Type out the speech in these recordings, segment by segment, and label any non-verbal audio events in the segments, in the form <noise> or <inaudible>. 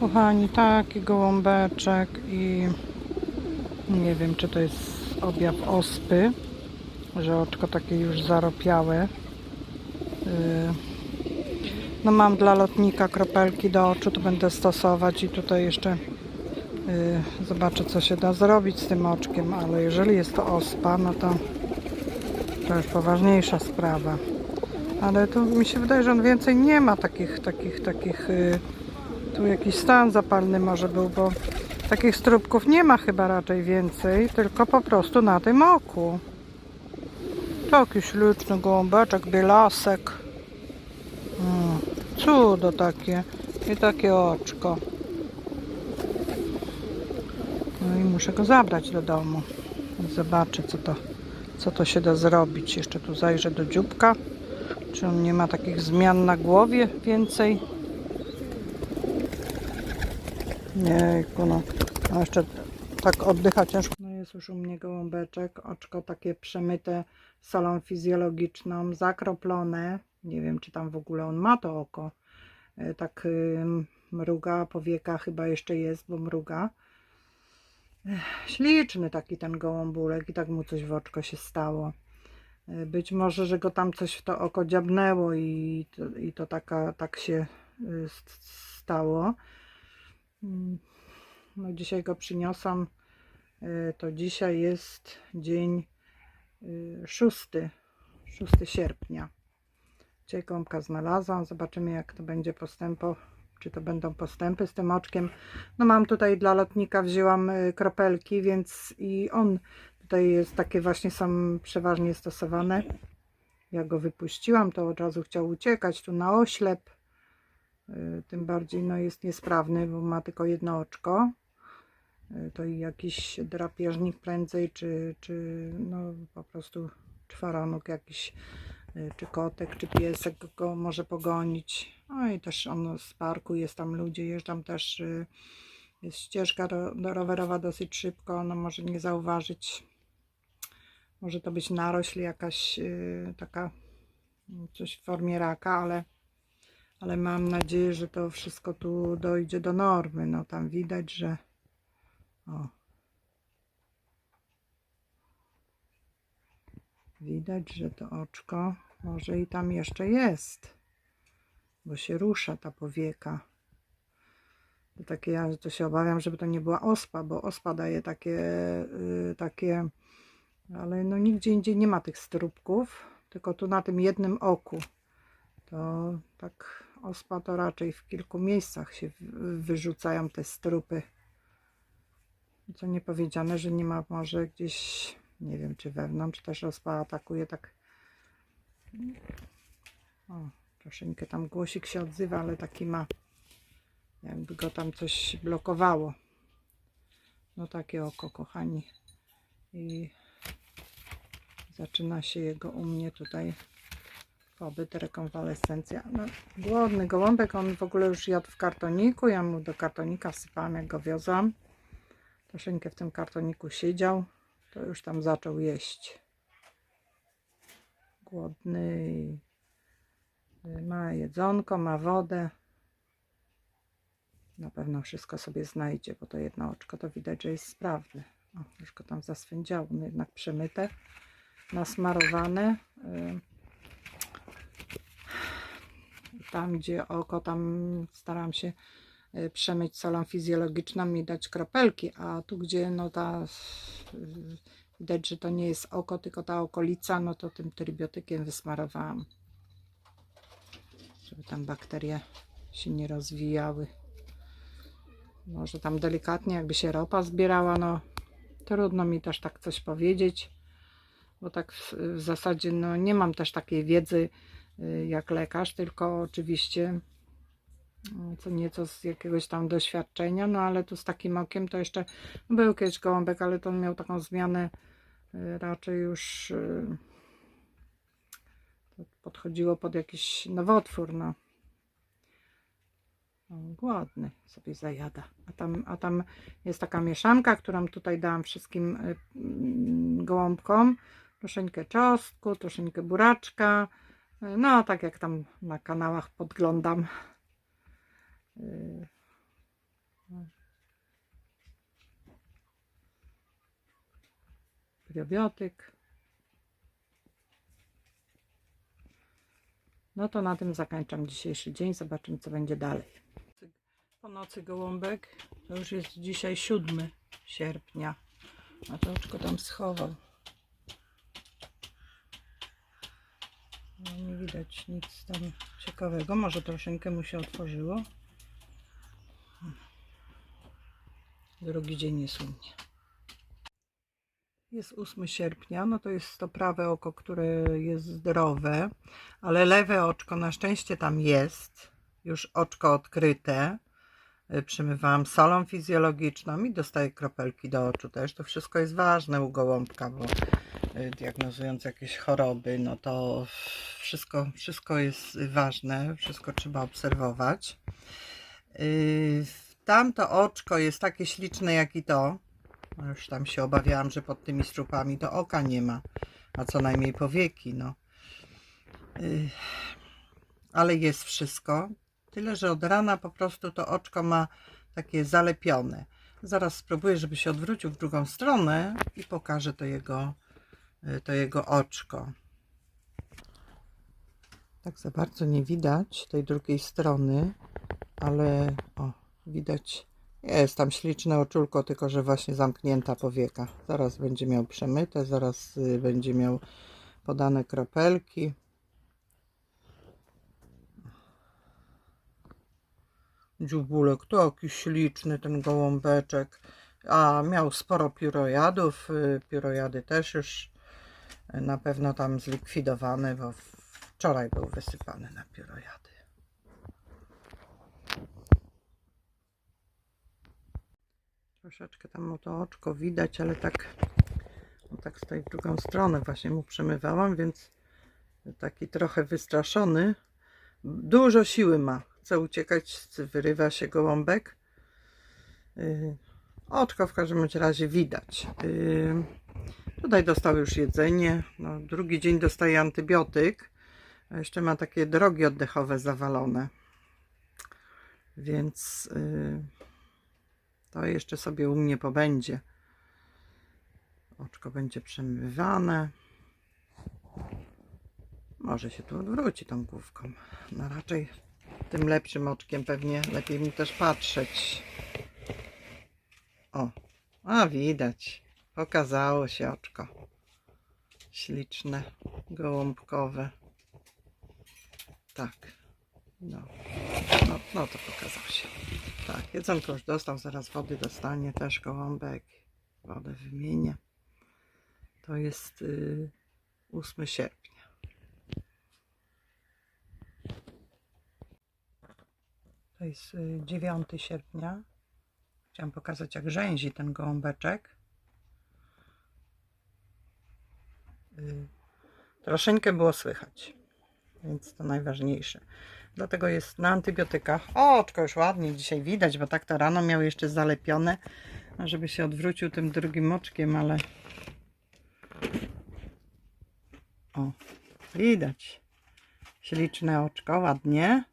Kochani, taki gołąbeczek i nie wiem, czy to jest objaw ospy, że oczko takie już zaropiałe. Yy, No mam dla lotnika kropelki do oczu, to będę stosować i tutaj jeszcze yy, zobaczę, co się da zrobić z tym oczkiem, ale jeżeli jest to ospa, no to to już poważniejsza sprawa. Ale tu mi się wydaje, że on więcej nie ma takich, takich, takich. Tu jakiś stan zapalny może był, bo takich strubków nie ma chyba raczej więcej, tylko po prostu na tym oku. Taki śliczny gołąbeczek, bielasek. Mm, cudo takie. I takie oczko. No i muszę go zabrać do domu. Zobaczę, co to, co to się da zrobić. Jeszcze tu zajrzę do dzióbka. Czy on nie ma takich zmian na głowie więcej? Jejku, no. no jeszcze tak oddycha ciężko. No jest już u mnie gołąbeczek, oczko takie przemyte solą fizjologiczną, zakroplone. Nie wiem, czy tam w ogóle on ma to oko. E, Tak mruga, powieka chyba jeszcze jest, bo mruga. Śliczny taki ten gołąbulek i tak mu coś w oczko się stało. E, Być może, że go tam coś w to oko dziabnęło i to, i to taka, tak się y, st- stało. Mm, No dzisiaj go przyniosłam. y, To dzisiaj jest dzień y, 6, 6 sierpnia. Dzisiaj gąbka znalazłam. Zobaczymy jak to będzie postępo. Czy to będą postępy z tym oczkiem. No mam tutaj dla lotnika wzięłam y, kropelki, więc i on tutaj jest takie właśnie są przeważnie stosowane. Jak go wypuściłam, to od razu chciał uciekać tu na oślep. Y, Tym bardziej no, jest niesprawny, bo ma tylko jedno oczko. Y, To jakiś drapieżnik prędzej, czy, czy no, po prostu czworonóg jakiś, y, czy kotek, czy piesek go może pogonić. No i też on z parku, jest tam ludzie, jeżdżam też, jest ścieżka do- rowerowa dosyć szybko, no może nie zauważyć. Może to być narośl jakaś taka, coś w formie raka, ale ale mam nadzieję, że to wszystko tu dojdzie do normy. No tam widać, że o. Widać, że to oczko może i tam jeszcze jest, bo się rusza ta powieka. To takie ja to się obawiam, żeby to nie była ospa, bo ospa daje takie, y, takie, ale no nigdzie indziej nie ma tych strubków, tylko tu na tym jednym oku to tak ospa to raczej w kilku miejscach się wyrzucają te strupy. Co nie powiedziane, że nie ma może gdzieś, nie wiem czy wewnątrz też ospa atakuje tak. O, troszeczkę tam głosik się odzywa, ale taki ma. Jakby go tam coś blokowało. No takie oko, kochani. I zaczyna się jego u mnie tutaj pobyt, rekonwalescencja. No, głodny gołąbek, on w ogóle już jadł w kartoniku. Ja mu do kartonika wsypałam, jak go wiozłam. Troszeczkę w tym kartoniku siedział. To już tam zaczął jeść. Głodny. Ma jedzonko, ma wodę. Na pewno wszystko sobie znajdzie, bo to jedno oczko to widać, że jest sprawne. O, już go tam zaswędziało, no jednak przemyte, nasmarowane. Y, tam gdzie oko, tam staram się y, przemyć solą fizjologiczną i dać kropelki, a tu gdzie no ta y, widać, że to nie jest oko, tylko ta okolica, no to tym trybiotykiem wysmarowałam, żeby tam bakterie się nie rozwijały. Może tam delikatnie jakby się ropa zbierała, no trudno mi też tak coś powiedzieć, bo tak w, w zasadzie no nie mam też takiej wiedzy, jak lekarz, tylko oczywiście y, co nieco z jakiegoś tam doświadczenia, no ale tu z takim okiem to jeszcze był kiedyś gołąbek, ale to on miał taką zmianę y, raczej już y, podchodziło pod jakiś nowotwór, no. O, głodny sobie zajada. A tam, a tam jest taka mieszanka, którą tutaj dałam wszystkim y, mm, gołąbkom. Troszeczkę czosnku, troszeczkę buraczka. No, tak jak tam na kanałach podglądam. Y, Probiotyk. No to na tym zakończam dzisiejszy dzień. Zobaczymy, co będzie dalej. Po nocy gołąbek. To już jest dzisiaj 7 sierpnia. A to oczko tam schował. No, nie widać nic tam ciekawego. Może troszeczkę mu się otworzyło. Drugi dzień jest u mnie. Jest 8 sierpnia, no to jest to prawe oko, które jest zdrowe, ale lewe oczko na szczęście tam jest. Już oczko odkryte. Y, Przymywałam solą fizjologiczną i dostaję kropelki do oczu też. To wszystko jest ważne u gołąbka, bo diagnozując jakieś choroby, no to wszystko, wszystko jest ważne, wszystko trzeba obserwować. Yy, Tamto oczko jest takie śliczne jak i to. Już tam się obawiałam, że pod tymi strupami to oka nie ma, a co najmniej powieki, no. Yy, Ale jest wszystko. Tyle, że od rana po prostu to oczko ma takie zalepione. Zaraz spróbuję, żeby się odwrócił w drugą stronę i pokażę to jego, to jego oczko. Tak za bardzo nie widać tej drugiej strony, ale o, widać jest tam śliczne oczulko, tylko że właśnie zamknięta powieka. Zaraz będzie miał przemyte, zaraz y, będzie miał podane kropelki. Dziubulek, taki śliczny ten gołąbeczek. A miał sporo piórojadów. y, Piórojady też już y, na pewno tam zlikwidowane, bo wczoraj był wysypany na piórojady. Troszeczkę tam mu to oczko widać, ale tak, tak w drugą stronę. Właśnie mu przemywałam, więc taki trochę wystraszony. Dużo siły ma. Chce uciekać, wyrywa się gołąbek. Yy, Oczko w każdym razie widać. Tutaj dostał już jedzenie. No, drugi dzień dostaje antybiotyk. A jeszcze ma takie drogi oddechowe zawalone. Więc yy, to jeszcze sobie u mnie pobędzie. Oczko będzie przemywane. Może się tu odwróci tą główką. No raczej tym lepszym oczkiem pewnie lepiej mi też patrzeć. O, a widać. Pokazało się oczko. Śliczne, gołąbkowe. Tak. No. No, no to pokazał się. Tak, jedzonko już dostał, zaraz wody dostanie też gołąbek. Wodę wymienię. To jest y, 8 sierpnia. To jest y, 9 sierpnia. Chciałam pokazać, jak rzęzi ten gołąbeczek. Y, Troszeczkę było słychać, więc to najważniejsze. Dlatego jest na antybiotykach. O, oczko już ładnie dzisiaj widać, bo tak to rano miał jeszcze zalepione, żeby się odwrócił tym drugim oczkiem, ale o, widać. Śliczne oczko, ładnie.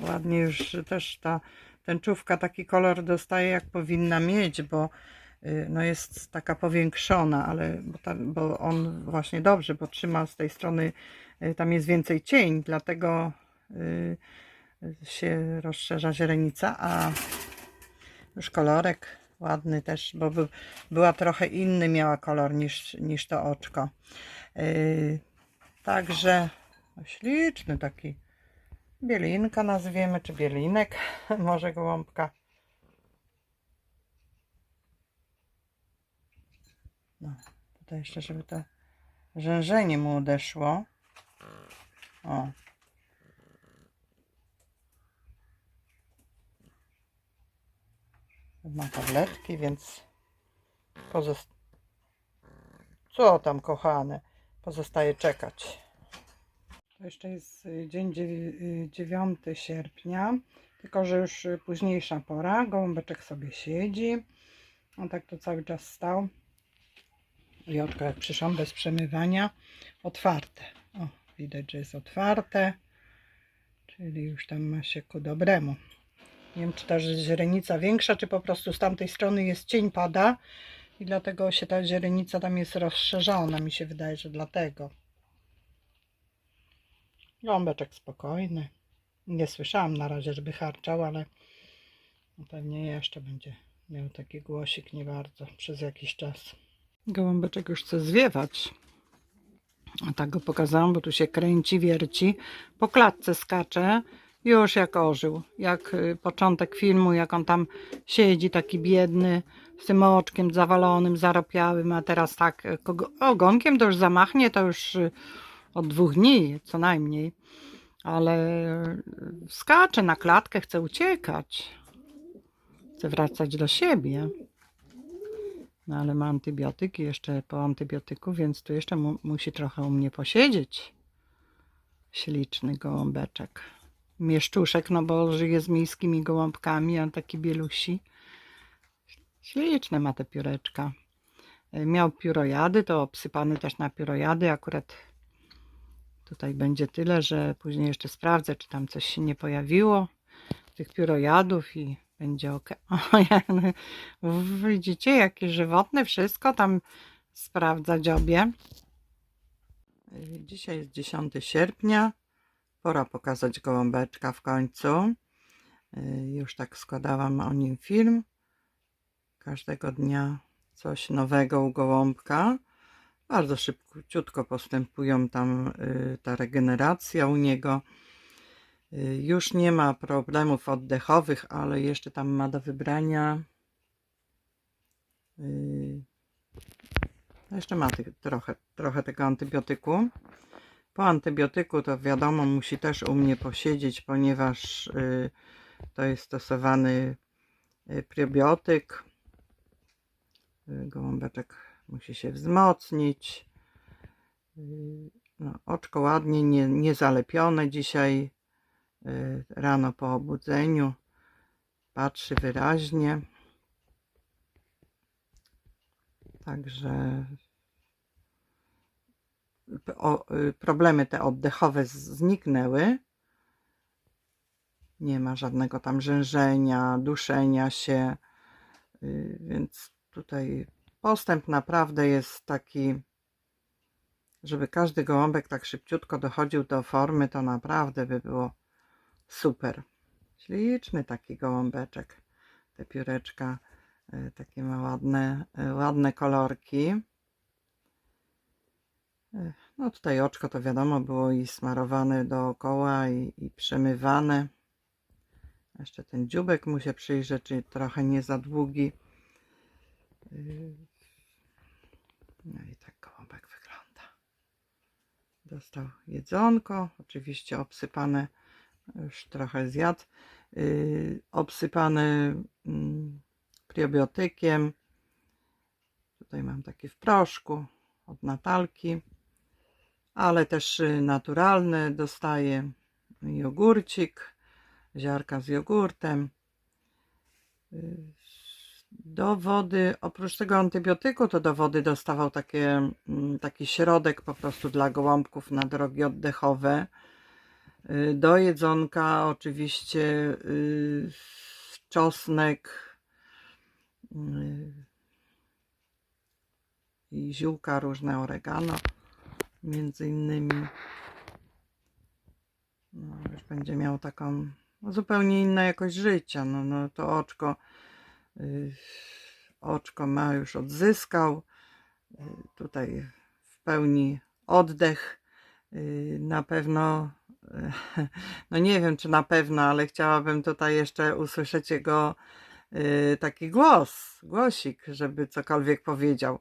Ładnie już też ta tęczówka taki kolor dostaje, jak powinna mieć, bo y, no jest taka powiększona, ale bo, ta, bo on właśnie dobrze, bo trzyma z tej strony, y, tam jest więcej cień, dlatego y, się rozszerza źrenica, a już kolorek ładny też, bo był, była trochę inny miała kolor niż, niż to oczko. Także śliczny taki bielinka nazwiemy, czy bielinek, <laughs> może gołąbka. No, tutaj jeszcze, żeby to rzężenie mu odeszło. O. Ma tabletki, więc pozost... Co tam, kochane? Pozostaje czekać. To jeszcze jest y, dzień dziew- y, 9 sierpnia, tylko że już y, późniejsza pora. Gołąbeczek sobie siedzi. On tak to cały czas stał. Oczko jak przyszłam bez przemywania, otwarte. O, widać, że jest otwarte. Czyli już tam ma się ku dobremu. Nie wiem, czy ta źrenica większa, czy po prostu z tamtej strony jest cień pada I dlatego się ta źrenica tam jest rozszerzona. Mi się wydaje, że dlatego. Gąbeczek spokojny. Nie słyszałam na razie, żeby harczał, ale pewnie jeszcze będzie miał taki głosik nie bardzo przez jakiś czas. Gołąbeczek już chce zwiewać. A tak go pokazałam, bo tu się kręci, wierci. Po klatce skacze. Już jak ożył. Jak y, początek filmu, jak on tam siedzi taki biedny, z tym oczkiem zawalonym, zaropiałym, a teraz tak y, kogo- ogonkiem to już zamachnie, to już y, od dwóch dni co najmniej. Ale skacze na klatkę, chce uciekać. Chce wracać do siebie. No ale ma antybiotyki jeszcze po antybiotyku, więc tu jeszcze mu, musi trochę u mnie posiedzieć. Śliczny gołąbeczek. Mieszczuszek, no bo żyje z miejskimi gołąbkami, a taki bielusi. Śliczne ma te pióreczka. E, Miał piórojady, to obsypany też na piórojady. Akurat tutaj będzie tyle, że później jeszcze sprawdzę, czy tam coś się nie pojawiło tych piórojadów i będzie ok. <laughs> O, widzicie, jakie żywotne wszystko tam sprawdza dziobie. Dzisiaj jest 10 sierpnia. Pora pokazać gołąbeczka w końcu. Y, Już tak składałam o nim film. Każdego dnia coś nowego u gołąbka. Bardzo szybciutko postępują tam y, ta regeneracja u niego. Już nie ma problemów oddechowych, ale jeszcze tam ma do wybrania. y, no Jeszcze ma tych, trochę, trochę tego antybiotyku. Po antybiotyku to wiadomo, musi też u mnie posiedzieć, ponieważ y, to jest stosowany y, probiotyk. Y, Gołąbeczek musi się wzmocnić. No, oczko ładnie, nie, nie zalepione dzisiaj rano po obudzeniu. Patrzy wyraźnie. Także y, problemy te oddechowe zniknęły. Nie ma żadnego tam rzężenia, duszenia się, y, więc tutaj postęp naprawdę jest taki, żeby każdy gołąbek tak szybciutko dochodził do formy, to naprawdę by było super. Śliczny taki gołąbeczek. Te pióreczka y, takie ma ładne, y, ładne kolorki. Y, No tutaj oczko to wiadomo było i smarowane dookoła i, i przemywane. Jeszcze ten dziubek mu się przyjrzę, czy trochę nie za długi. No i tak gołąbek wygląda. Dostał jedzonko, oczywiście obsypane, już trochę zjadł, yy, obsypane mm, probiotykiem. Tutaj mam taki w proszku od Natalki, ale też y, naturalne dostaję jogurcik, ziarka z jogurtem. Y, Do wody, oprócz tego antybiotyku, to do wody dostawał takie, mm, taki środek po prostu dla gołąbków na drogi oddechowe. Y, Do jedzonka oczywiście y, czosnek y, i ziółka różne, oregano między innymi. No, już będzie miał taką no, zupełnie inną jakość życia. No, no to oczko, oczko ma już odzyskał. Tutaj w pełni oddech. Na pewno, <laughs> no nie wiem czy na pewno, ale chciałabym tutaj jeszcze usłyszeć jego y, taki głos, głosik, żeby cokolwiek powiedział.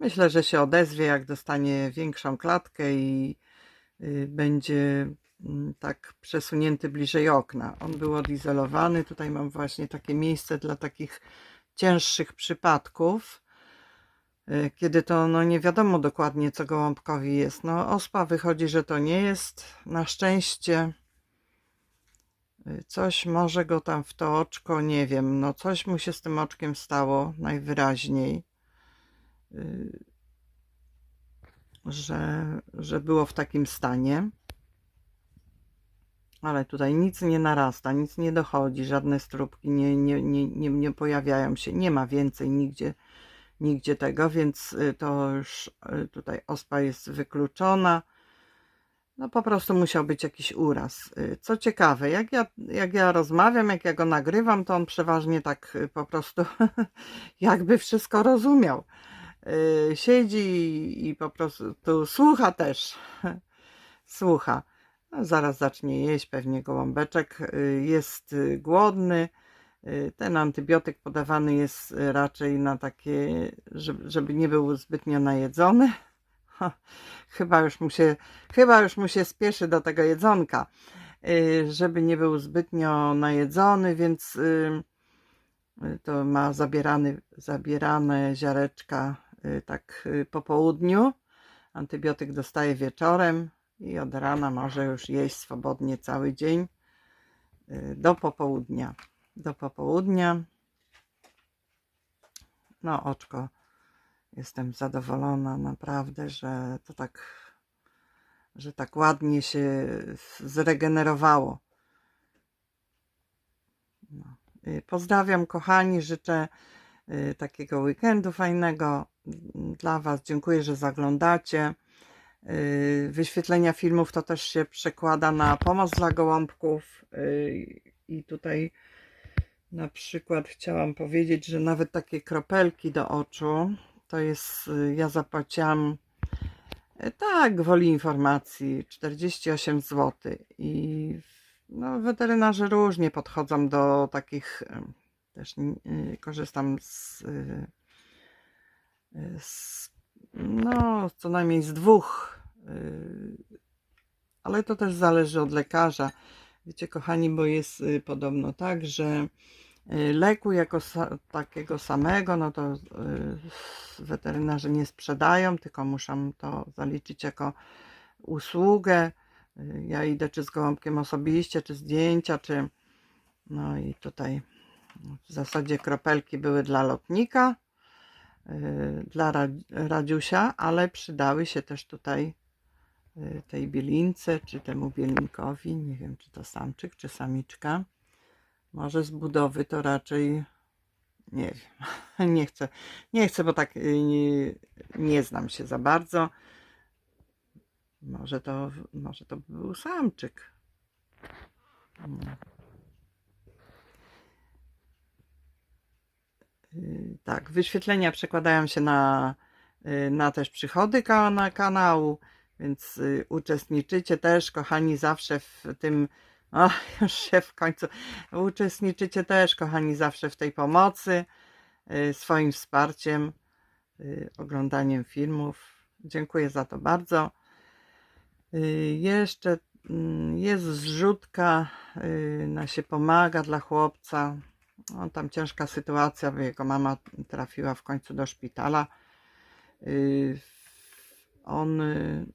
Myślę, że się odezwie, jak dostanie większą klatkę i y, będzie mm, tak przesunięty bliżej okna. On był odizolowany. Tutaj mam właśnie takie miejsce dla takich cięższych przypadków, kiedy to no nie wiadomo dokładnie, co gołąbkowi jest. No, ospa wychodzi, że to nie jest. Na szczęście y, coś może go tam w to oczko, nie wiem, no coś mu się z tym oczkiem stało najwyraźniej y, że, że było w takim stanie. Ale tutaj nic nie narasta, nic nie dochodzi, żadne strubki nie, nie, nie, nie, nie pojawiają się. Nie ma więcej nigdzie nigdzie tego, więc y, to już y, tutaj ospa jest wykluczona. No po prostu musiał być jakiś uraz. Y, Co ciekawe, jak ja, jak ja rozmawiam, jak ja go nagrywam, to on przeważnie tak po prostu <laughs> jakby wszystko rozumiał. Siedzi i- po prostu tu słucha też. <laughs> Słucha. No, zaraz zacznie jeść pewnie gołąbeczek. Jest głodny. Y, Ten antybiotyk podawany jest y, raczej na takie, żeby, nie był zbytnio najedzony. <laughs> Chyba już mu się, chyba już mu się spieszy do tego jedzonka, y, żeby nie był zbytnio najedzony, więc to ma zabierany, zabierane ziareczka tak po południu. Antybiotyk dostaje wieczorem i od rana może już jeść swobodnie cały dzień do popołudnia. Do popołudnia. No, oczko, jestem zadowolona naprawdę, że to tak, że tak ładnie się zregenerowało. No. Y, Pozdrawiam, kochani, życzę y, takiego weekendu fajnego mm, dla Was. Dziękuję, że zaglądacie. Y, Wyświetlenia filmów to też się przekłada na pomoc dla gołąbków. I tutaj na przykład chciałam powiedzieć, że nawet takie kropelki do oczu to jest, y, ja zapłaciłam y, tak, woli informacji 48 zł. I no, weterynarze różnie podchodzą do takich, też y, korzystam z, z no, co najmniej z dwóch, ale to też zależy od lekarza. Wiecie, kochani, bo jest podobno tak, że leku jako sa- takiego samego, no to y, weterynarze nie sprzedają, tylko muszą to zaliczyć jako usługę. Y, Ja idę czy z gołąbkiem osobiście, czy zdjęcia, czy no i tutaj w zasadzie kropelki były dla lotnika, y, dla Ra- Radziusia, ale przydały się też tutaj y, tej bielince, czy temu bielinkowi, nie wiem czy to samczyk, czy samiczka. Może z budowy to raczej nie wiem. <laughs> Nie chcę, nie chcę, bo tak y, nie, nie znam się za bardzo. Może to, może to był samczyk. Y, Tak, wyświetlenia przekładają się na, y, na też przychody ka- na kanału, więc uczestniczycie też, kochani, zawsze w tym, o, <laughs> już się w końcu, uczestniczycie też, kochani, zawsze w tej pomocy, y, swoim wsparciem, y, oglądaniem filmów. Dziękuję za to bardzo. Y, Jeszcze mm, jest zrzutka na się pomaga dla chłopca. No, tam ciężka sytuacja, bo jego mama trafiła w końcu do szpitala. On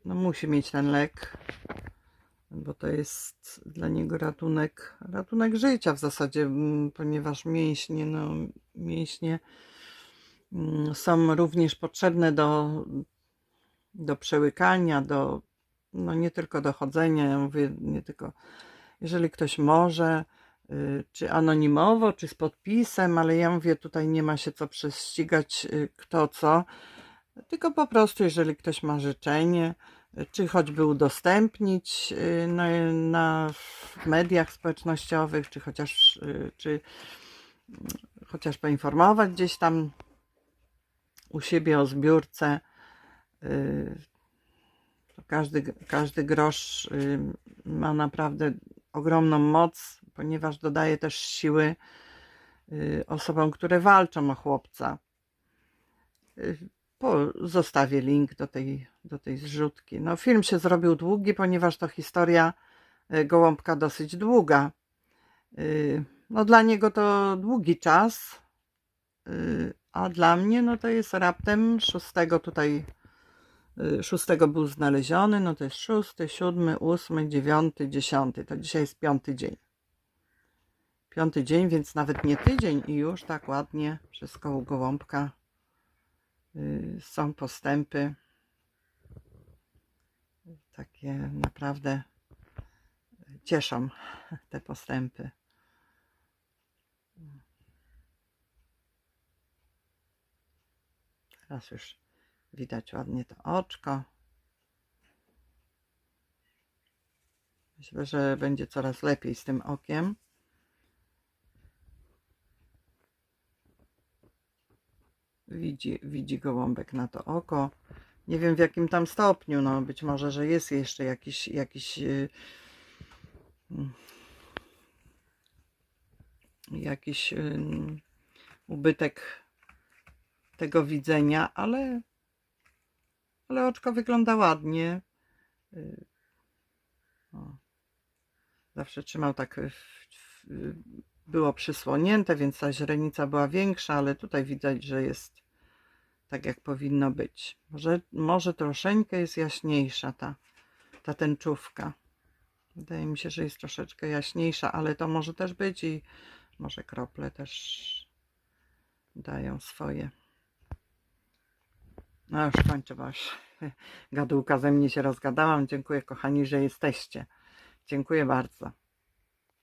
no, musi mieć ten lek, bo to jest dla niego ratunek, ratunek życia w zasadzie, ponieważ mięśnie, no, mięśnie mm, są również potrzebne do, do przełykania, do, no nie tylko do chodzenia, ja mówię, nie tylko, jeżeli ktoś może, y, czy anonimowo, czy z podpisem, ale ja mówię, tutaj nie ma się co prześcigać y, kto co, tylko po prostu, jeżeli ktoś ma życzenie, czy choćby udostępnić y, na, na w mediach społecznościowych, czy chociaż, y, czy chociaż poinformować gdzieś tam u siebie o zbiórce. y, Każdy, każdy grosz ma naprawdę ogromną moc, ponieważ dodaje też siły osobom, które walczą o chłopca. Po, zostawię link do tej, do tej zrzutki. No, film się zrobił długi, ponieważ to historia y, gołąbka dosyć długa. Y, No, dla niego to długi czas, y, a dla mnie no to jest raptem szóstego tutaj y, szóstego był znaleziony, no to jest szósty, siódmy, ósmy, dziewiąty, dziesiąty. To dzisiaj jest piąty dzień. Piąty dzień, więc nawet nie tydzień i już tak ładnie wszystko u gołąbka są postępy. Takie naprawdę cieszą te postępy. Teraz już widać ładnie to oczko. Myślę, że będzie coraz lepiej z tym okiem. Widzi, widzi gołąbek na to oko. Nie wiem w jakim tam stopniu, no być może, że jest jeszcze jakiś, jakiś yy, jakiś ym, ubytek tego widzenia, ale, ale oczko wygląda ładnie. Y, O. Zawsze trzymał tak, w, w, było przysłonięte, więc ta źrenica była większa, ale tutaj widać, że jest tak jak powinno być. Może, może troszeczkę jest jaśniejsza ta, ta tęczówka. Wydaje mi się, że jest troszeczkę jaśniejsza, ale to może też być i może krople też dają swoje. No już kończę, już <laughs> gadułka ze mnie się rozgadałam. Dziękuję kochani, że jesteście. Dziękuję bardzo.